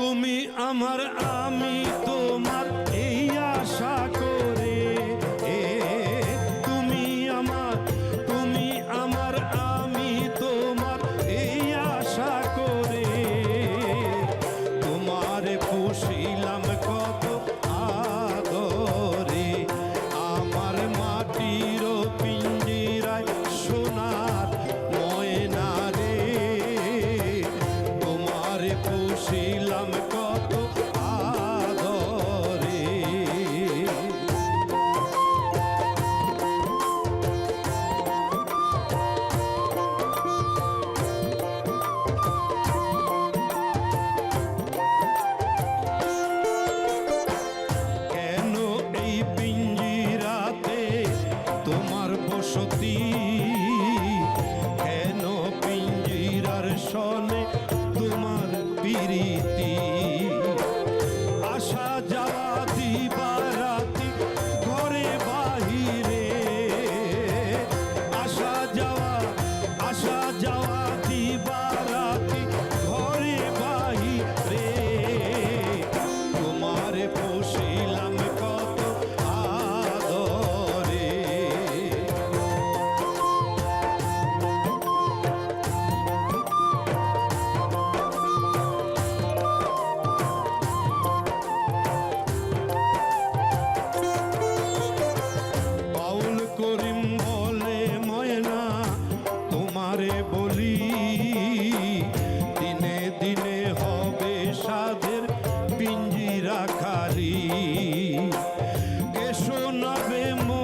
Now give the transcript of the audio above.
তুমি আমার আমি তোমার তোমার mo